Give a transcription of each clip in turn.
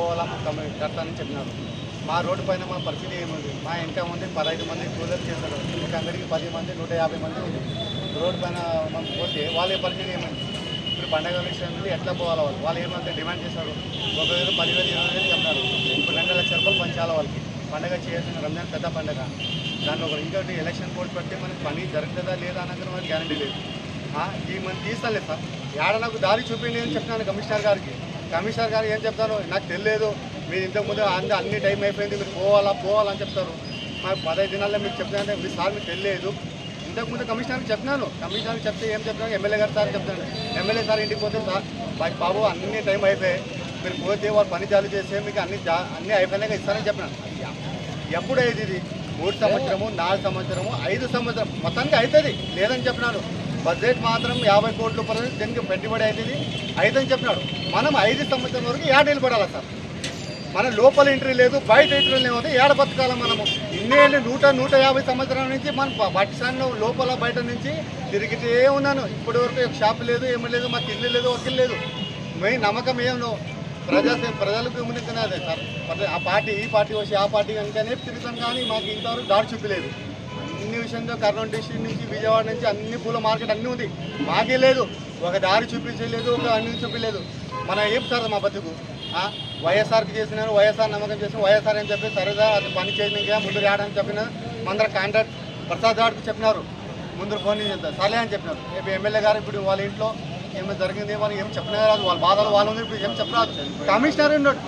పోవాలా తమ కమ్మ కడతానని చెప్పినారు. మా రోడ్డు పైన మా పరిస్థితి ఏముంది? మా ఇంకా ఉంది పదహైదు మంది కూలర్ చేశారు. ఇంకా అంగడికి పది మంది నూట యాభై మంది ఉంది రోడ్డు పైన మనం పోతే వాళ్ళ పరిస్థితి ఏమైంది? ఇప్పుడు పండగ విషయం నుండి ఎట్లా పోవాలి వాళ్ళు? వాళ్ళు ఏమంటే డిమాండ్ చేశారు? ఒకవేళ పదివేలు ఇరవై వేలు చెప్పినారు ఇప్పుడు రెండు లక్షల రూపాయలు పంచాలి వాళ్ళకి? పండగ చేయాల్సిన రంజాన్ పెద్ద పండగ. దాన్ని ఒక ఇంకోటి ఎలక్షన్ కోడ్ పెడితే మనకి పని జరుగుతుందా లేదా అన్నది మనకి గ్యారంటీ లేదు. ఈ మంది తీస్తానులే సార్. ఏడ నాకు దారి చూపిండి అని చెప్తున్నాను కమిషనర్ గారికి. కమిషనర్ గారు ఏం చెప్తాను నాకు తెలియదు. మీరు ఇంతకుముందు అన్ని అన్ని టైం అయిపోయింది. మీరు పోవాలా పోవాలని చెప్తారు. మాకు పదహైదు దినాల్లో మీకు చెప్తానంటే మీ సార్ మీకు తెలియదు. ఇంతకుముందు కమిషనర్కి చెప్పినాను. కమిషనర్కి చెప్తే ఏం చెప్తాను ఎమ్మెల్యే గారు సార్ చెప్తాను ఎమ్మెల్యే సార్ ఇంటికి పోతే సార్ బాయ్ బాబు అన్ని టైం అయిపోయాయి. మీరు పోతే వాళ్ళు పని చాలు చేస్తే మీకు అన్ని జా- అన్ని అయిపోయినాక ఇస్తానని చెప్పినాను. ఎప్పుడు అయితే ఇది? మూడు సంవత్సరము నాలుగు సంవత్సరము ఐదు సంవత్సరం. మొత్తానికి అవుతుంది లేదని చెప్పినాను బడ్జెట్ మాత్రం యాభై కోట్ల రూపాయలు దీనికి పెట్టుబడి అవుతుంది ఐదని చెప్పినాడు. మనం ఐదు సంవత్సరం వరకు ఏడ నిలబడాలి సార్? మన లోపల ఎంట్రీ లేదు బయట ఎంట్రీ లేదు ఏడ బతకాలి మనము? ఇన్నేళ్ళు నూట నూట యాభై సంవత్సరాల నుంచి మనం ప- లోపల బయట నుంచి తిరిగితే ఉన్నాను. ఇప్పటి వరకు ఒక షాప్ లేదు ఏమి లేదు మాకు ఇల్లు లేదు వకీలు లేదు. మెయిన్ నమ్మకం ఏమో ప్రజా ప్రజలకు ముందు తినదే సార్ ఆ పార్టీ ఈ పార్టీ వచ్చి ఆ పార్టీ కనుకనే తిరుగుతాం కానీ మాకు ఇంతవరకు దారి చూపలేదు. విషయంలో కర్నూలు డిస్ట్రిక్ట్ నుంచి విజయవాడ నుంచి అన్ని పూల మార్కెట్ అన్నీ ఉంది. మాకే లేదు. ఒక దారి చూపించలేదు ఒక అన్ని చూపించలేదు. మన ఏం సార్ మా బతుకు? ఆ? వైఎస్ఆర్కి చేసినాను వైఎస్ఆర్ నమ్మకం చేసిన వైఎస్ఆర్ అని చెప్పి సరేదా అది పని చేయడానికి ముందు రావడానికి చెప్పిన మందర కాంట్రాక్ట్ ప్రసాద్ గారికి చెప్పినారు. ముందు ఫోన్ చేద్దాం అని చెప్పినారు. రేపు ఎమ్మెల్యే గారు ఇప్పుడు వాళ్ళ ఇంట్లో ఏమో జరిగింది వాళ్ళు ఏం చెప్పినా రాదు. వాళ్ళ బాధలు వాళ్ళు ఉంది ఇప్పుడు ఏం చెప్పరాదు. కమిషనర్ ఉన్నాడు.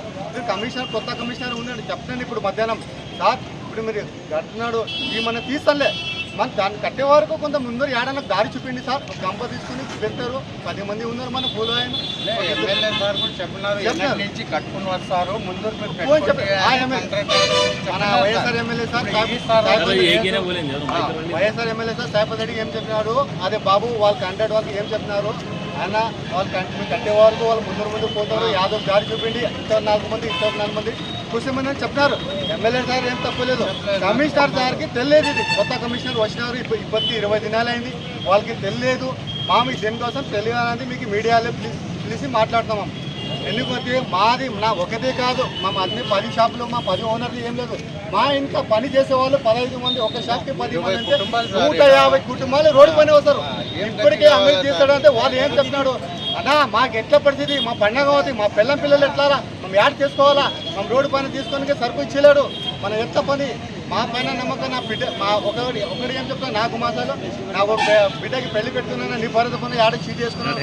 కమిషనర్ కొత్త కమిషనర్ ఉన్నాడు. చెప్పండి ఇప్పుడు మధ్యాహ్నం. సార్ ఇప్పుడు మీరు కట్టినాడు ఈ మన తీస్తానులే. మన దాన్ని కట్టే వరకు కొంత ముందు ఏడన్నా దారి చూపిండి సార్. గంప తీసుకుని పెడతారు పది మంది ఉన్నారు మన పూలు ఆయన సార్ కూడా చెప్పినారు చెప్పినారు. నుంచి కట్టుకుని వస్తారు ముందు మన YSR MLA sir YSR MLA sir Saipathi రెడ్డికి ఏం చెప్పినాడు? అదే బాబు వాళ్ళ కాంట్రాక్ట్ వాళ్ళకి ఏం చెప్పినారు? ఆయన వాళ్ళు కట్- మీరు కట్టే వరకు వాళ్ళు ముందు ముందు పోతారు. యాదవ్ దారి చూపిండి ఇద్దరు నాలుగు మంది ఇద్దరు నాలుగు మంది. కృషి చెప్పినారు ఎమ్మెల్యే సార్ ఏం తప్పలేదు. కమిషనర్ సార్కి తెలియదు ఇది. కొత్త కమిషనర్ వచ్చినారు. ఇప్పటికి ఇరవై దినాలైంది. వాళ్ళకి తెలియదు. మా దీనికోసం తెలియాలని మీకు మీడియాలో పిలిచి మాట్లాడుతున్నాం ఎందుకంటే మాది నా ఒకటే కాదు. మా అన్ని పది షాపులు మా పది ఓనర్లు ఏం లేదు. మా ఇంకా పని చేసే వాళ్ళు పదహైదు మంది ఒక షాప్కి పది మంది అంటే నూట యాభై కుటుంబాలు రోడ్డు పని వస్తారు ఇప్పటికే అమలు చేస్తాడంటే వాళ్ళు ఏం చెప్తున్నాడు? అన్నా మాకు ఎట్లా పరిస్థితి? మా పండగ అవుతుంది. మా పిల్లం పిల్లలు ఎట్లారా? యాడ్ చేసుకోవాలా? మేము రోడ్డు పైన తీసుకొని సరుకు ఇచ్చలేడు. మన ఎంత పని? మా పైన నమ్మకం నా బిడ్డ మా ఒకటి ఒకటి ఏం చెప్తాను నాకు మాసాలు నాకు ఒక బిడ్డకి పెళ్ళి పెట్టుకున్నాను? నీ భరత పని యాడ చీట్ చేసుకున్నాను?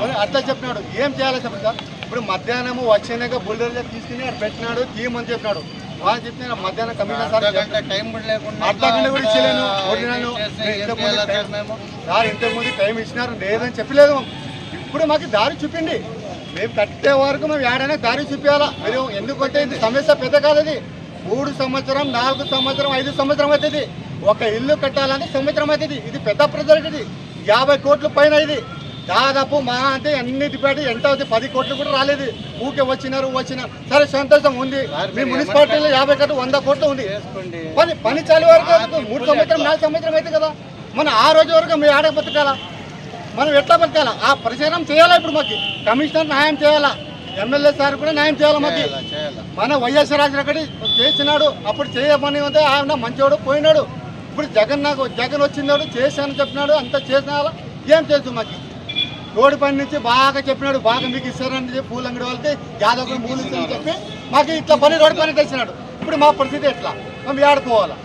మరి అట్లా చెప్పినాడు. ఏం చేయాలో చెప్పండి సార్? ఇప్పుడు మధ్యాహ్నం వచ్చినాక బుల్డర్ తీసుకుని అక్కడ పెట్టినాడు తీయమని చెప్పినాడు. వాళ్ళు చెప్తే నా మధ్యాహ్నం కమిషనర్ సార్ అర్ధ చెప్పినాడు. గంట టైం కూడా లేకుండా అర్ధ గంట కూడా ఇచ్చలేను. ఓడినాను చేస్తే ఏం ఇంతకు చేయాలి ముందు సార్ మేము? సార్ ఇంతకుముందు టైం ఇచ్చినారు లేదని చెప్పలేదు. ఇప్పుడు మాకు దారి చూపిండి మేము కట్టే వరకు మేము ఏడైనా దారి చూపించాలా? మీరు ఎందుకంటే ఇది సమస్య పెద్ద కాదు అది మూడు సంవత్సరం నాలుగు సంవత్సరం ఐదు సంవత్సరం అవుతుంది. ఒక ఇల్లు కట్టాలని సంవత్సరం అవుతుంది. ఇది పెద్ద ప్రాజెక్ట్ ఇది. యాభై కోట్ల పైన ఇది. దాదాపు మా అంటే అన్నిటి పెట్టి ఎంత అవుతుంది? పది కోట్లు కూడా రాలేదు. ఊకే వచ్చినారు వచ్చినారు సరే సంతోషం ఉంది. మీ మున్సిపాలిటీలో యాభై కోట్లు వంద కోట్లు ఉంది. పని పని చాలు వరకు మూడు సంవత్సరం నాలుగు సంవత్సరం అయితే కదా. మనం ఆ రోజు వరకు మీ ఆడ బతకాలా? మనం ఎట్లా బతకాలా? ఆ పరిచయం చేయాలా ఇప్పుడు మాకు? కమిషనర్ న్యాయం చేయాలా? ఎమ్మెల్యే సార్ కూడా న్యాయం చేయాలా మాకు? మన వైఎస్ రాజరెడ్డి చేసినాడు అప్పుడు చేయమని ఉంటే ఆయన మంచివాడు పోయినాడు. ఇప్పుడు జగన్ నాకు జగన్ వచ్చినాడు చేశాను చెప్పినాడు అంత చేసినా ఏం తెలుసు మాకు? రోడ్డు పని నుంచి బాగా చెప్పినాడు బాగా మీకు ఇస్తారని చెప్పి పూల అంగడి వాళ్ళకి యాదవ్ పూలు ఇస్తారని చెప్పి మాకు ఇట్లా పని రోడ్డు పని తెచ్చినాడు ఇప్పుడు మా పరిస్థితి ఎట్లా? మేము ఏడుకోవాలా?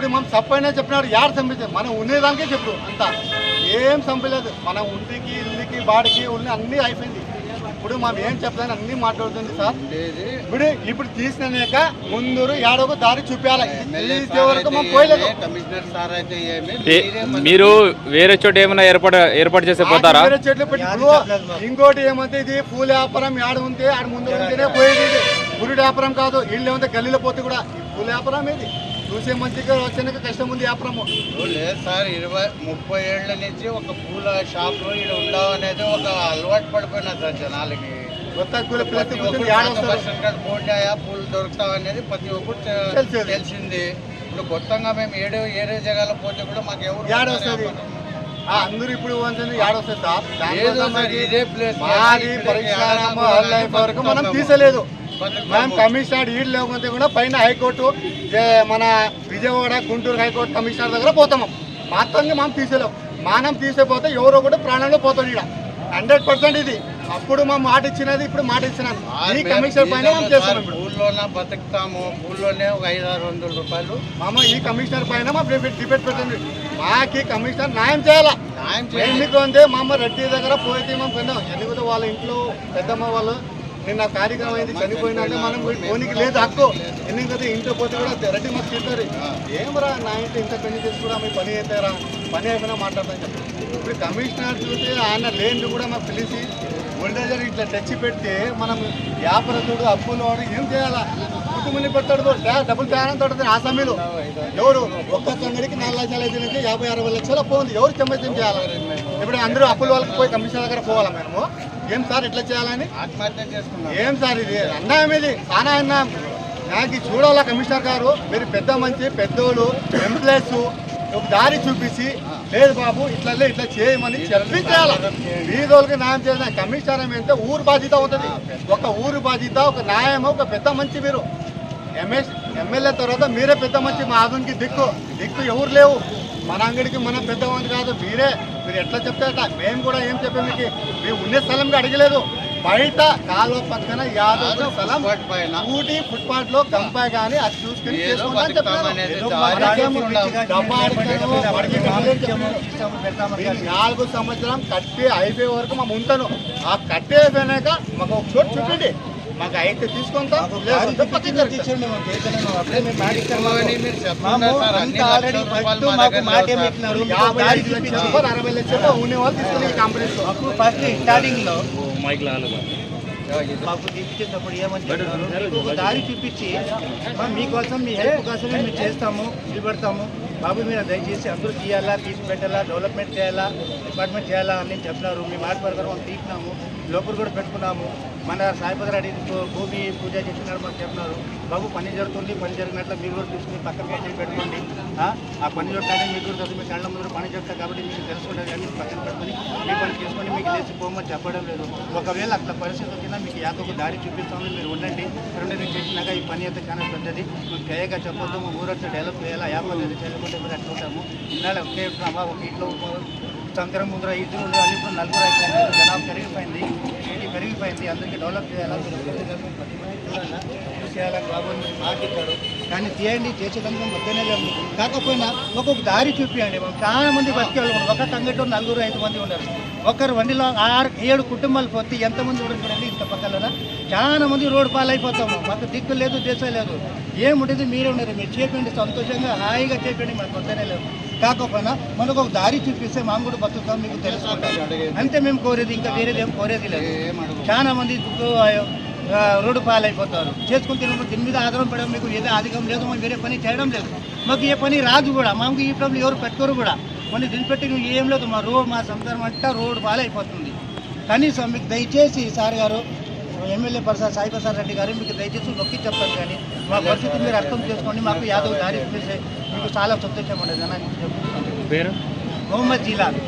ఇప్పుడు మనం సప్పైనా చెప్పినాడు యాడ చంపించారు మనం ఉండేదానికే చెప్పు అంతా. ఏం చంపలేదు. మనం ఉండికి ఇల్లుకి బాడికి ఉన్న అన్నీ అయిపోయింది. ఇప్పుడు మనం ఏం చెప్తాను అన్నీ మాట్లాడుతుంది సార్. ఇప్పుడు ఇప్పుడు తీసినాక ముందు ఏడొక దారి చూపించాలి మీరే వేరే చోట ఏమైనా ఏర్పాటు ఏర్పాటు చేస్తే పోతారా? వేరే చెట్లు ఇంకోటి ఏమంటే ఇది పూల వ్యాపారం ఆడ ఉంటే ఆడ ముందు ఉంటేనే పోయేది ఇది. గురుడు వ్యాపారం కాదు ఇల్లు ఏమంటే గల్లీలో పోతే కూడా పూల వ్యాపారం ఏది? చూసే మంచిగా వచ్చాక కష్టం ఉంది వ్యాపారము లేదు సార్ ఇరవై ముప్పై ఏళ్ళ నుంచి ఒక పూల షాప్ ఇక్కడ ఉండవు అనేది ఒక అలవాటు పడిపోయినా సార్ జనాలకి. కొత్త పూల దొరుకుతావు అనేది ప్రతి ఒక్కరు తెలిసేది. ఇప్పుడు కొత్తగా మేము ఏడు ఏడే జగాలో పోతే కూడా మాకు ఎవరు? ఆ, అందరూ ఇప్పుడు ఏడొస్తుంది సార్? ఇదే ప్లేస్ మనం తీసలేదు. మనం కమిషనర్ ఈడ్ లేకపోతే కూడా పైన హైకోర్టు మన విజయవాడ గుంటూరు హైకోర్టు కమిషనర్ దగ్గర పోతాము. మాత్రంగా మనం తీసేలేము మానం తీసేపోతే ఎవరో కూడా ప్రాణంలో పోతాడు ఇక్కడ హండ్రెడ్ పర్సెంట్ ఇది. అప్పుడు మా మాట ఇచ్చినది ఇప్పుడు మాట ఇచ్చినాను ఈ కమిషనర్ పైన మనం చేస్తున్నాం ఊళ్ళోనే బతుకుతాము. ఊళ్ళోనే ఒక ఐదు ఆరు వందల రూపాయలు. మామ ఈ కమిషనర్ పైన మా డిబేట్ పెట్టండి. మాకి కమిషనర్ న్యాయం చేయాలా? న్యాయం చేయండి ఎందుకు అంటే మా అమ్మ రెడ్డి దగ్గర పోయితే మేము విన్నాం ఎందుకంటే వాళ్ళ ఇంట్లో పెద్దమ్మ వాళ్ళు నిన్న కార్యక్రమం అయింది చనిపోయినా అంటే మనం పోనీకి లేదు హక్కు. ఎందుకంటే ఇంట్లో పోతే కూడా రెడ్డి మాకు తింటారు ఏమరా నా ఇంట్లో ఇంత పని చేసి కూడా మీ పని అవుతారా పని అయిపోయినా మాట్లాడతాను చెప్పి. ఇప్పుడు కమిషనర్ చూసి ఆయన లేని కూడా మాకు పిలిచి ఓల్డేజర్ ఇట్లా తెచ్చి పెడితే మనం వ్యాపారస్తుడు అప్పులు వాడు ఏం చేయాలా? కుటుంబాన్ని పెడతాడు డబ్బులు తేడం తోడుతుంది ఆసామీలు ఎవరు? ఒక్క సంగడికి నాలుగు లక్షల ఐదు నుంచి యాభై అరవై లక్షలు అప్పు ఉంది. ఎవరు చెమ్మత్యం చేయాలి? ఇప్పుడు అందరూ అప్పుల వాళ్ళకి పోయి కమిషనర్ దగ్గర పోవాలా మేము ఏం సార్ ఎట్లా చేయాలని? ఆత్మహత్య ఏం సార్ ఇది? అన్యాయం ఇది. చాలా అన్యాయం. నాకు చూడాలా కమిషనర్ గారు? మీరు పెద్ద మంచి పెద్దోళ్ళు ఎంప్లాయీస్ ఒక దారి చూపించి లేదు బాబు ఇట్లా ఇట్లా చేయమని చెప్పించాలి వీధులకి న్యాయం చేసిన కమిషనర్ ఏమంటే ఊరు బాధ్యత అవుతుంది. ఒక ఊరు బాధ్యత ఒక న్యాయం ఒక పెద్ద మంచి మీరు. ఎంఎస్ ఎమ్మెల్యే తర్వాత మీరే పెద్ద మంచి మా ఆదునికి దిక్కు. దిక్కు ఎవరు లేవు. మన అంగడికి మనం పెద్దమంది కాదు మీరే. మీరు ఎట్లా చెప్తారట మేము కూడా ఏం చెప్పాము మీకు? మేము ఉండే స్థలంగా అడగలేదు. బయట కాలువ పక్కన యాదవ్ స్థలం ఊటీ ఫుట్పాత్లో గంపాయి కానీ అది చూసుకుని నాలుగు సంవత్సరం కట్టి అయిపోయే వరకు మేము ఉంటాను ఆ కట్టి అయిపోయినాక మాకు ఒక చోటు చూపిండి మాకు అయితే తీసుకుంటాం అరవై లక్షలు ఉండే వాళ్ళు తీసుకుని కంపెనీస్ ఫస్ట్ స్టార్టింగ్లో మైక్ మాకు చూపించేటప్పుడు ఏమని మీకు దారి చూపించి "మా మీకోసం మీ హెల్ప్ కోసం మేము చేస్తాము నిలబెడతాము. బాబు మీరు దయచేసి అందరూ తీయాలా తీసి పెట్టాలా డెవలప్మెంట్ చేయాలా డిపార్ట్మెంట్ చేయాలా అని చెప్పినారు. మీ మాట ప్రకారం తీసినాము లోపల కూడా పెట్టుకున్నాము. మన సాయిపద రెడ్డి భూమి పూజ చేసినారు మాకు చెప్పినారు. బాబు పని జరుగుతుంది పని జరిగినట్లు మీరు కూడా చూసుకుని పక్కన పెట్టుకోండి. ఆ, పని చూడటానికి మీకు కూడా తెలుసు మీ కళ్ళ ముందు పని చేస్తారు కాబట్టి మీకు తెలుసుకుంటారు కానీ పక్కన పెట్టుకొని చేసుకొని మీకు లేచి పోమని చెప్పడం లేదు. ఒకవేళ అట్లా పరిస్థితి వచ్చినా మీకు యాదొక దారి చూపిస్తామని మీరు ఉండండి. రెండు చేసినాక ఈ పని అయితే చాలా పెద్దది. మేము చేయగా చెప్పొద్దు. మా ఊరంతా డెవలప్ చేయాలా? యాభై అనేది చేయకుంటే మీరు అట్లా ఉంటాము. ఇన్నాళ్ళు ఒకే ఒక ఇంట్లో సంవత్సరం ముందర ఇద్దరు ఉండే నలుగురు అయిపోయింది అయింది అందరికీ డెవలప్ చేయాలా? చేయాలని బాబు మీరు కానీ తీయండి చేసేదానికి మధ్యనే లేదు. కాకపోయినా ఒక్కొక్క దారి చూపించండి మనం చాలా మంది బతికే వాళ్ళు. ఒక సంగట్లో నలుగురు ఐదు మంది ఉన్నారు. ఒకరు వండిలో ఆరు ఏడు కుటుంబాలు పోతే ఎంతమంది ఉన్నారు చూడండి ఇంత పక్కన చాలా మంది రోడ్డు పాలైపోతాము. మాకు దిక్కు లేదు దేశం లేదు. ఏముండేది? మీరే ఉండరు మీరు చేయండి సంతోషంగా హాయిగా చేయండి మాకు వద్దనే లేదు. కాకపోయినా మనకు ఒక దారి చూపిస్తే మాకు కూడా బతుకుతాం మీకు తెలుసుకుంటాం. అంతే మేము కోరేది ఇంకా వేరేది ఏం కోరేది లేదు. చాలా మంది రోడ్డు పాలైపోతారు. చేసుకుని తినడం దీని మీద ఆధారం పడడం మీకు ఏదో అధికం లేదు మాకు వేరే పని చేయడం లేదు. మాకు ఏ పని రాదు కూడా. మాకు ఈ ప్రాబ్లం ఎవరు పెట్టుకోరు కూడా. మన దీన్ని పెట్టి నువ్వు ఏం లేదు మా రోడ్ మా సంసారం అంతా రోడ్డు పాలైపోతుంది. కనీసం మీకు దయచేసి సార్ గారు ఎమ్మెల్యే ప్రసాద్ సాయి ప్రసాద్ రెడ్డి గారు మీకు దయచేసి నొక్కి చెప్పాను కానీ మా పరిస్థితి మీరు అర్థం చేసుకోండి. మాకు యాదవ్ దారి చూపిస్తే మీకు చాలా సంతోషం ఉండేది. అని చెప్తున్నాను పేరు? మొహమ్మద్ జిలాల్.